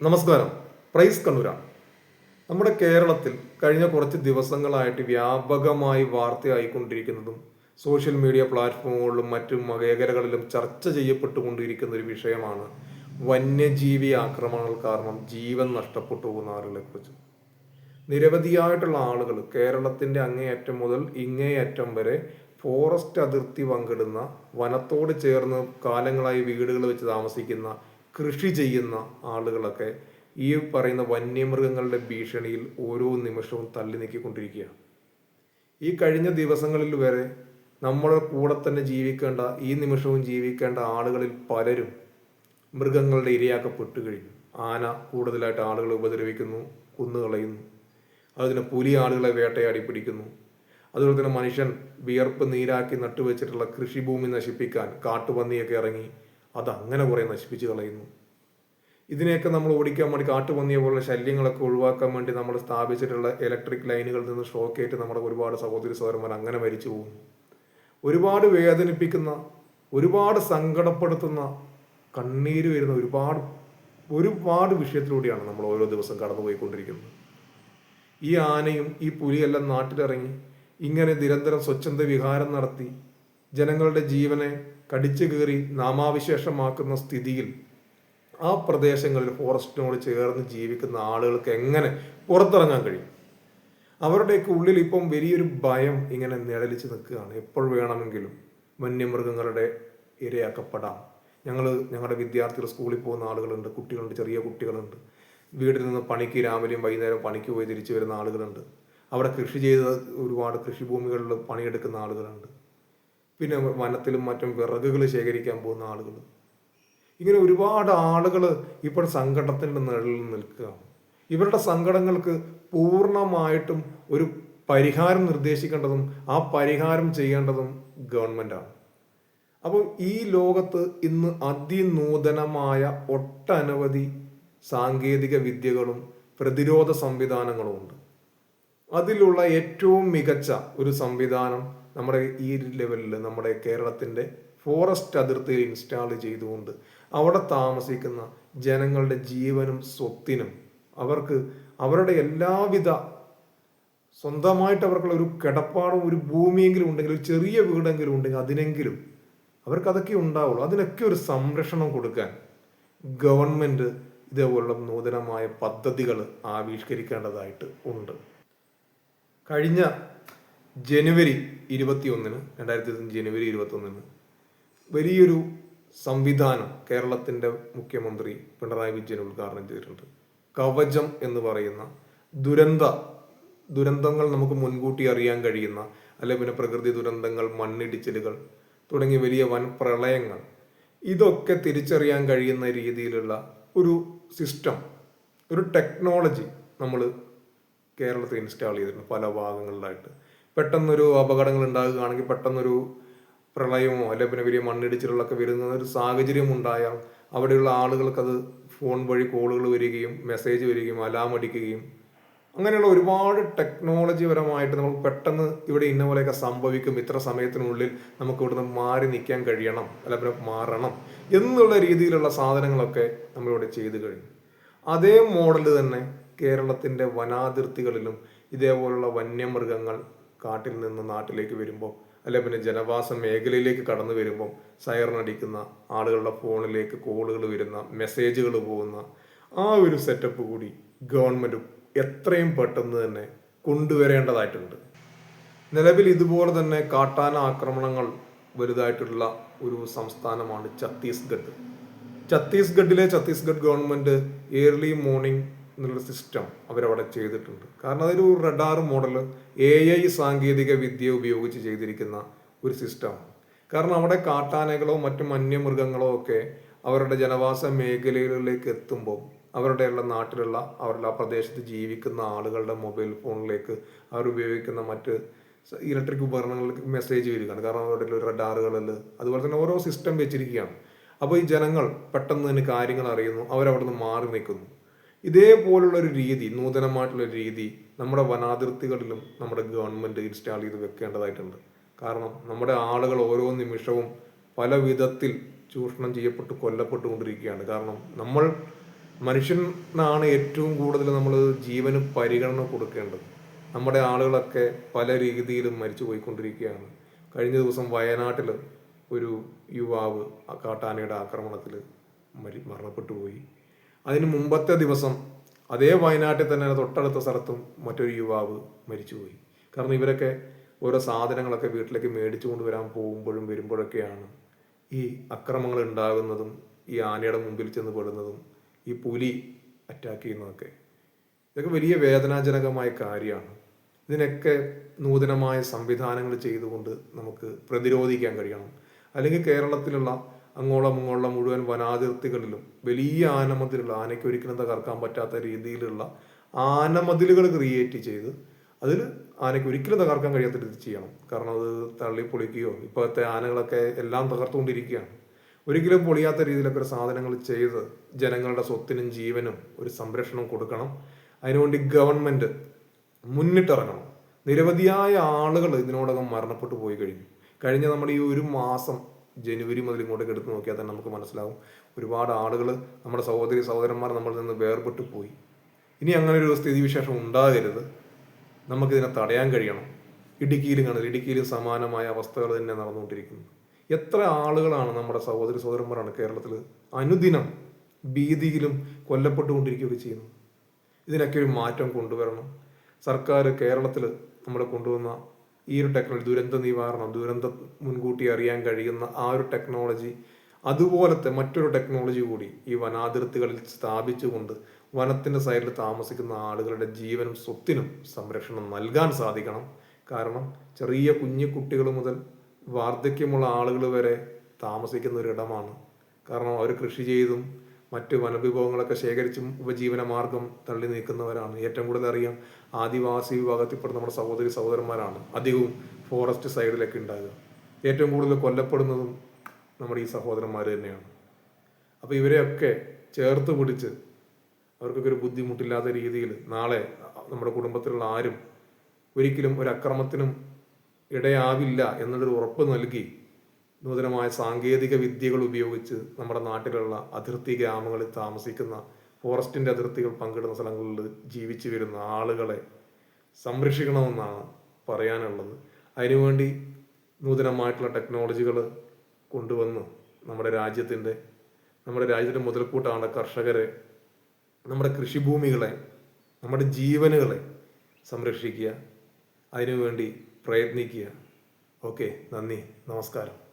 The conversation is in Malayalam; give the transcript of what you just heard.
നമസ്കാരം. പ്രൈസ് കണ്ണൂരാ. നമ്മുടെ കേരളത്തിൽ കഴിഞ്ഞ കുറച്ച് ദിവസങ്ങളായിട്ട് വ്യാപകമായി വാർത്തയായിക്കൊണ്ടിരിക്കുന്നതും സോഷ്യൽ മീഡിയ പ്ലാറ്റ്ഫോമുകളിലും മറ്റു മേഖലകളിലും ചർച്ച ചെയ്യപ്പെട്ടുകൊണ്ടിരിക്കുന്ന ഒരു വിഷയമാണ് വന്യജീവി ആക്രമണങ്ങൾ കാരണം ജീവൻ നഷ്ടപ്പെട്ടു പോകുന്ന ആളുകളെ കുറിച്ച് നിരവധിയായിട്ടുള്ള ആളുകൾ കേരളത്തിന്റെ അങ്ങേയറ്റം മുതൽ ഇങ്ങേയറ്റം വരെ ഫോറസ്റ്റ് അതിർത്തി പങ്കിടുന്ന വനത്തോട് ചേർന്ന് കാലങ്ങളായി വീടുകൾ വെച്ച് താമസിക്കുന്ന കൃഷി ചെയ്യുന്ന ആളുകളൊക്കെ ഈ പറയുന്ന വന്യമൃഗങ്ങളുടെ ഭീഷണിയിൽ ഓരോ നിമിഷവും തള്ളി നീക്കിക്കൊണ്ടിരിക്കുകയാണ്. ഈ കഴിഞ്ഞ ദിവസങ്ങളിൽ വരെ നമ്മുടെ കൂടെ തന്നെ ജീവിക്കേണ്ട ഈ നിമിഷവും ജീവിക്കേണ്ട ആളുകളിൽ പലരും മൃഗങ്ങളുടെ ഇരയാക്കപ്പെട്ടു കഴിഞ്ഞു. ആന കൂടുതലായിട്ട് ആളുകളെ ഉപദ്രവിക്കുന്നു കുന്നുകളയുന്നു. അതുപോലെ പുലി ആളുകളെ വേട്ടയാടി പിടിക്കുന്നു. അതുപോലെ തന്നെ മനുഷ്യൻ വിയർപ്പ് നീരാക്കി നട്ടുവെച്ചിട്ടുള്ള കൃഷിഭൂമി നശിപ്പിക്കാൻ കാട്ടുപന്നിയൊക്കെ ഇറങ്ങി അതങ്ങനെ കുറേ നശിപ്പിച്ച് കളയുന്നു. ഇതിനെയൊക്കെ നമ്മൾ ഓടിക്കാൻ വേണ്ടി കാട്ടുപന്നിയെ പോലുള്ള ശല്യങ്ങളൊക്കെ ഒഴിവാക്കാൻ വേണ്ടി നമ്മൾ സ്ഥാപിച്ചിട്ടുള്ള ഇലക്ട്രിക് ലൈനുകളിൽ നിന്ന് ഷോക്കേറ്റ് നമ്മുടെ ഒരുപാട് സഹോദരി സഹോദരന്മാർ അങ്ങനെ മരിച്ചു പോകുന്നു ഒരുപാട് വേദനിപ്പിക്കുന്ന ഒരുപാട് സങ്കടപ്പെടുത്തുന്ന കണ്ണീര് വരുന്ന ഒരുപാട് ഒരുപാട് വിഷയത്തിലൂടെയാണ് നമ്മൾ ഓരോ ദിവസം കടന്നുപോയിക്കൊണ്ടിരിക്കുന്നത്. ഈ ആനയും ഈ പുലിയെല്ലാം നാട്ടിലിറങ്ങി ഇങ്ങനെ നിരന്തരം സ്വച്ഛന്ത വിഹാരം നടത്തി ജനങ്ങളുടെ ജീവനെ കടിച്ചു കീറി നാമാവിശേഷമാക്കുന്ന സ്ഥിതിയിൽ ആ പ്രദേശങ്ങളിൽ ഫോറസ്റ്റിനോട് ചേർന്ന് ജീവിക്കുന്ന ആളുകൾക്ക് എങ്ങനെ പുറത്തിറങ്ങാൻ കഴിയും? അവരുടെയൊക്കെ ഉള്ളിൽ ഇപ്പം വലിയൊരു ഭയം ഇങ്ങനെ നിഴലിച്ച് നിൽക്കുകയാണ്. എപ്പോൾ വേണമെങ്കിലും വന്യമൃഗങ്ങളുടെ ഇരയാക്കപ്പെടാം. ഞങ്ങൾ ഞങ്ങളുടെ വിദ്യാർത്ഥികൾ സ്കൂളിൽ പോകുന്ന ആളുകളുണ്ട് കുട്ടികളുണ്ട് ചെറിയ കുട്ടികളുണ്ട്. വീട്ടിൽ നിന്ന് പണിക്ക് രാവിലെയും വൈകുന്നേരം പണിക്ക് പോയി തിരിച്ചു വരുന്ന ആളുകളുണ്ട്. അവിടെ കൃഷി ചെയ്ത ഒരുപാട് കൃഷിഭൂമികളിൽ പണിയെടുക്കുന്ന ആളുകളുണ്ട്. പിന്നെ വനത്തിലും മറ്റും വിറകുകൾ ശേഖരിക്കാൻ പോകുന്ന ആളുകൾ. ഇങ്ങനെ ഒരുപാട് ആളുകൾ ഇപ്പോൾ സങ്കടത്തിന്റെ നിഴലിൽ നിൽക്കുകയാണ്. ഇവരുടെ സങ്കടങ്ങൾക്ക് പൂർണമായിട്ടും ഒരു പരിഹാരം നിർദ്ദേശിക്കേണ്ടതും ആ പരിഹാരം ചെയ്യേണ്ടതും ഗവൺമെന്റാണ്. അപ്പോൾ ഈ ലോകത്ത് ഇന്ന് അതിനൂതനമായ ഒട്ടനവധി സാങ്കേതിക വിദ്യകളും പ്രതിരോധ സംവിധാനങ്ങളും ഉണ്ട്. അതിലുള്ള ഏറ്റവും മികച്ച ഒരു സംവിധാനം നമ്മുടെ ഈ ലെവലിൽ നമ്മുടെ കേരളത്തിന്റെ ഫോറസ്റ്റ് അതിർത്തിയിൽ ഇൻസ്റ്റാൾ ചെയ്തുകൊണ്ട് അവിടെ താമസിക്കുന്ന ജനങ്ങളുടെ ജീവനും സ്വത്തിനും അവർക്ക് അവരുടെ എല്ലാവിധ സ്വന്തമായിട്ട് അവർക്കുള്ള ഒരു കിടപ്പാടും ഒരു ഭൂമിയെങ്കിലും ഉണ്ടെങ്കിൽ ഒരു ചെറിയ വീടെങ്കിലും ഉണ്ടെങ്കിൽ അതിനെങ്കിലും അവർക്ക് അതൊക്കെ ഉണ്ടാവുള്ളൂ. അതിനൊക്കെ ഒരു സംരക്ഷണം കൊടുക്കാൻ ഗവൺമെന്റ് ഇതേപോലുള്ള നൂതനമായ പദ്ധതികൾ ആവിഷ്കരിക്കേണ്ടതായിട്ട് ഉണ്ട്. കഴിഞ്ഞ ജനുവരി ഇരുപത്തി ഒന്നിന് രണ്ടായിരത്തി ജനുവരി ഇരുപത്തി ഒന്നിന് വലിയൊരു സംവിധാനം കേരളത്തിന്റെ മുഖ്യമന്ത്രി പിണറായി വിജയൻ ഉദ്ഘാടനം ചെയ്തിട്ടുണ്ട്. കവചം എന്ന് പറയുന്ന ദുരന്ത ദുരന്തങ്ങൾ നമുക്ക് മുൻകൂട്ടി അറിയാൻ കഴിയുന്ന അല്ലെ പിന്നെ പ്രകൃതി ദുരന്തങ്ങൾ മണ്ണിടിച്ചിലുകൾ തുടങ്ങിയ വലിയ വൻ പ്രളയങ്ങൾ. ഇതൊക്കെ തിരിച്ചറിയാൻ കഴിയുന്ന രീതിയിലുള്ള ഒരു സിസ്റ്റം ഒരു ടെക്നോളജി നമ്മൾ കേരളത്തിൽ ഇൻസ്റ്റാൾ ചെയ്തിട്ടുണ്ട് പല ഭാഗങ്ങളിലായിട്ട്. പെട്ടെന്നൊരു അപകടങ്ങൾ ഉണ്ടാകുകയാണെങ്കിൽ പെട്ടെന്നൊരു പ്രളയമോ അല്ലെ പിന്നെ വലിയ മണ്ണിടിച്ചിലുകളൊക്കെ വരുന്ന ഒരു സാഹചര്യം ഉണ്ടായാൽ അവിടെയുള്ള ആളുകൾക്ക് അത് ഫോൺ വഴി കോളുകൾ വരികയും മെസ്സേജ് വരികയും അലാം അടിക്കുകയും അങ്ങനെയുള്ള ഒരുപാട് ടെക്നോളജി പരമായിട്ട് നമ്മൾ പെട്ടെന്ന് ഇവിടെ ഇന്ന പോലെയൊക്കെ സംഭവിക്കും. ഇത്ര സമയത്തിനുള്ളിൽ നമുക്ക് ഇവിടുന്ന് മാറി നിൽക്കാൻ കഴിയണം. അല്ല പിന്നെ മാറണം എന്നുള്ള രീതിയിലുള്ള സാധനങ്ങളൊക്കെ നമ്മളിവിടെ ചെയ്തു കഴിഞ്ഞു. അതേ മോഡൽ തന്നെ കേരളത്തിന്റെ വനാതിർത്തികളിലും ഇതേപോലുള്ള വന്യമൃഗങ്ങൾ കാട്ടിൽ നിന്ന് നാട്ടിലേക്ക് വരുമ്പോൾ അല്ലെ പിന്നെ ജനവാസ മേഖലയിലേക്ക് കടന്നു വരുമ്പം സൈറണടിക്കുന്ന ആളുകളുടെ ഫോണിലേക്ക് കോളുകൾ വരുന്ന മെസ്സേജുകൾ പോകുന്ന ആ ഒരു സെറ്റപ്പ് കൂടി ഗവൺമെന്റ് എത്രയും പെട്ടെന്ന് തന്നെ കൊണ്ടുവരേണ്ടതായിട്ടുണ്ട്. നിലവിൽ ഇതുപോലെ തന്നെ കാട്ടാന ആക്രമണങ്ങൾ വലുതായിട്ടുള്ള ഒരു സംസ്ഥാനമാണ് ഛത്തീസ്ഗഡ്. ഛത്തീസ്ഗഡിലെ ഛത്തീസ്ഗഡ് ഗവൺമെന്റ് ഏർലി മോർണിംഗ് എന്നുള്ള സിസ്റ്റം അവരവിടെ ചെയ്തിട്ടുണ്ട്. കാരണം അതൊരു റഡാർ മോഡൽ എ ഐ സാങ്കേതിക വിദ്യ ഉപയോഗിച്ച് ചെയ്തിരിക്കുന്ന ഒരു സിസ്റ്റമാണ് കാരണം അവിടെ കാട്ടാനകളോ മറ്റു വന്യമൃഗങ്ങളോ ഒക്കെ അവരുടെ ജനവാസ മേഖലകളിലേക്ക് എത്തുമ്പോൾ അവരുടെയുള്ള നാട്ടിലുള്ള അവരുടെ ആ പ്രദേശത്ത് ജീവിക്കുന്ന ആളുകളുടെ മൊബൈൽ ഫോണിലേക്ക് അവർ ഉപയോഗിക്കുന്ന മറ്റ് ഇലക്ട്രിക് ഉപകരണങ്ങൾക്ക് മെസ്സേജ് വരികയാണ്. കാരണം അവരുടെ റഡാറുകളിൽ അതുപോലെ തന്നെ ഓരോ സിസ്റ്റം വെച്ചിരിക്കുകയാണ്. അപ്പോൾ ഈ ജനങ്ങൾ പെട്ടെന്ന് തന്നെ കാര്യങ്ങൾ അറിയുന്നു. അവരവിടെ നിന്ന് മാറി നിൽക്കുന്നു. ഇതേപോലുള്ള ഒരു രീതി നൂതനമായിട്ടുള്ള ഒരു രീതി നമ്മുടെ വനാതിർത്തികളിലും നമ്മുടെ ഗവൺമെന്റ് ഇൻസ്റ്റാൾ ചെയ്ത് വെക്കേണ്ടതായിട്ടുണ്ട്. കാരണം നമ്മുടെ ആളുകൾ ഓരോ നിമിഷവും പല വിധത്തിൽ ചൂഷണം ചെയ്യപ്പെട്ട് കൊല്ലപ്പെട്ടുകൊണ്ടിരിക്കുകയാണ്. കാരണം നമ്മൾ മനുഷ്യനാണ് ഏറ്റവും കൂടുതൽ നമ്മൾ ജീവന് പരിഗണന കൊടുക്കേണ്ടത്. നമ്മുടെ ആളുകളൊക്കെ പല രീതിയിലും മരിച്ചു പോയിക്കൊണ്ടിരിക്കുകയാണ്. കഴിഞ്ഞ ദിവസം വയനാട്ടിൽ ഒരു യുവാവ് കാട്ടാനയുടെ ആക്രമണത്തിൽ മരി മരണപ്പെട്ടു പോയി അതിന് മുമ്പത്തെ ദിവസം അതേ വയനാട്ടിൽ തന്നെ തൊട്ടടുത്ത സ്ഥലത്തും മറ്റൊരു യുവാവ് മരിച്ചുപോയി. കാരണം ഇവരൊക്കെ ഓരോ സാധനങ്ങളൊക്കെ വീട്ടിലേക്ക് മേടിച്ചു കൊണ്ടുവരാൻ പോകുമ്പോഴും വരുമ്പോഴൊക്കെയാണ് ഈ അക്രമങ്ങൾ ഉണ്ടാകുന്നതും ഈ ആനയുടെ മുമ്പിൽ ചെന്ന് പെടുന്നതും ഈ പുലി അറ്റാക്ക് ചെയ്യുന്നതൊക്കെ. ഇതൊക്കെ വലിയ വേദനാജനകമായ കാര്യമാണ്. ഇതിനൊക്കെ നൂതനമായ സംവിധാനങ്ങൾ ചെയ്തുകൊണ്ട് നമുക്ക് പ്രതിരോധിക്കാൻ കഴിയണം. അല്ലെങ്കിൽ കേരളത്തിലുള്ള അങ്ങോളം ഇങ്ങോളം മുഴുവൻ വനാതിർത്തികളിലും വലിയ ആനമതിലുള്ള ആനയ്ക്ക് ഒരിക്കലും തകർക്കാൻ പറ്റാത്ത രീതിയിലുള്ള ആനമതിലുകൾ ക്രിയേറ്റ് ചെയ്ത് അതിൽ ആനയ്ക്ക് ഒരിക്കലും തകർക്കാൻ കഴിയാത്ത രീതി ചെയ്യണം. കാരണം അത് തള്ളി പൊളിക്കുകയോ ഇപ്പോഴത്തെ ആനകളൊക്കെ എല്ലാം തകർത്തുകൊണ്ടിരിക്കുകയാണ്. ഒരിക്കലും പൊളിയാത്ത രീതിയിലൊക്കെ ഒരു സാധനങ്ങൾ ചെയ്ത് ജനങ്ങളുടെ സ്വത്തിനും ജീവനും ഒരു സംരക്ഷണം കൊടുക്കണം. അതിനുവേണ്ടി ഗവൺമെന്റ് മുന്നിട്ടിറങ്ങണം. നിരവധിയായ ആളുകൾ ഇതിനോടകം മരണപ്പെട്ടു പോയി കഴിഞ്ഞു. കഴിഞ്ഞ നമ്മുടെ ഈ ഒരു മാസം ജനുവരി മുതൽ ഇങ്ങോട്ടേക്ക് എടുത്ത് നോക്കിയാൽ തന്നെ നമുക്ക് മനസ്സിലാവും. ഒരുപാട് ആളുകൾ നമ്മുടെ സഹോദരി സഹോദരന്മാർ നമ്മളിൽ നിന്ന് വേർപെട്ടു പോയി. ഇനി അങ്ങനെ ഒരു സ്ഥിതിവിശേഷം ഉണ്ടാകരുത്. നമുക്കിതിനെ തടയാൻ കഴിയണം. ഇടുക്കിയിലും കാണുന്നത് ഇടുക്കിയിലും സമാനമായ അവസ്ഥകൾ തന്നെ നടന്നുകൊണ്ടിരിക്കുന്നു. എത്ര ആളുകളാണ് നമ്മുടെ സഹോദരി സഹോദരന്മാരാണ് കേരളത്തിൽ അനുദിനം ഭീതിയിലും കൊല്ലപ്പെട്ടുകൊണ്ടിരിക്കുകയൊക്കെ ചെയ്യുന്നത്. ഇതിനൊക്കെ ഒരു മാറ്റം കൊണ്ടുവരണം. സർക്കാർ കേരളത്തിൽ നമ്മൾ കൊണ്ടുവന്ന ഈ ഒരു ടെക്നോളജി ദുരന്ത നിവാരണം ദുരന്തം മുൻകൂട്ടി അറിയാൻ കഴിയുന്ന ആ ഒരു ടെക്നോളജി അതുപോലത്തെ മറ്റൊരു ടെക്നോളജി കൂടി ഈ വനാതിർത്തികളിൽ സ്ഥാപിച്ചുകൊണ്ട് വനത്തിന്റെ സൈഡിൽ താമസിക്കുന്ന ആളുകളുടെ ജീവനും സ്വത്തിനും സംരക്ഷണം നൽകാൻ സാധിക്കണം. കാരണം ചെറിയ കുഞ്ഞു കുട്ടികൾ മുതൽ വാർദ്ധക്യമുള്ള ആളുകൾ വരെ താമസിക്കുന്ന ഒരിടമാണ്. കാരണം അവർ കൃഷി ചെയ്തും മറ്റ് വനവിഭവങ്ങളൊക്കെ ശേഖരിച്ചും ഉപജീവന മാർഗം തള്ളി നീക്കുന്നവരാണ്. ഏറ്റവും കൂടുതൽ അറിയാം ആദിവാസി വിഭാഗത്തിൽപ്പെടുന്ന നമ്മുടെ സഹോദരി സഹോദരന്മാരാണ് അധികവും ഫോറസ്റ്റ് സൈഡിലൊക്കെ ഉണ്ടാകുക. ഏറ്റവും കൂടുതൽ കൊല്ലപ്പെടുന്നതും നമ്മുടെ ഈ സഹോദരന്മാർ തന്നെയാണ്. അപ്പോൾ ഇവരെയൊക്കെ ചേർത്ത് പിടിച്ച് അവർക്കൊക്കെ ഒരു ബുദ്ധിമുട്ടില്ലാത്ത രീതിയിൽ നാളെ നമ്മുടെ കുടുംബത്തിലുള്ള ആരും ഒരിക്കലും ഒരു അക്രമത്തിനും ഇടയാവില്ല എന്നുള്ളൊരു ഉറപ്പ് നൽകി നൂതനമായ സാങ്കേതിക വിദ്യകൾ ഉപയോഗിച്ച് നമ്മുടെ നാട്ടിലുള്ള അതിർത്തി ഗ്രാമങ്ങളിൽ താമസിക്കുന്ന ഫോറസ്റ്റിന്റെ അതിർത്തികൾ പങ്കിടുന്ന സ്ഥലങ്ങളിൽ ജീവിച്ചു വരുന്ന ആളുകളെ സംരക്ഷിക്കണമെന്നാണ് പറയാനുള്ളത്. അതിനുവേണ്ടി നൂതനമായിട്ടുള്ള ടെക്നോളജികൾ കൊണ്ടുവന്ന് നമ്മുടെ രാജ്യത്തിന്റെ നമ്മുടെ രാജ്യത്തിന്റെ മുതൽക്കൂട്ടാണ് കർഷകരെ നമ്മുടെ കൃഷിഭൂമികളെ നമ്മുടെ ജീവനുകളെ സംരക്ഷിക്കുക. അതിനുവേണ്ടി പ്രയത്നിക്കുക. ഓക്കെ നന്ദി. നമസ്കാരം.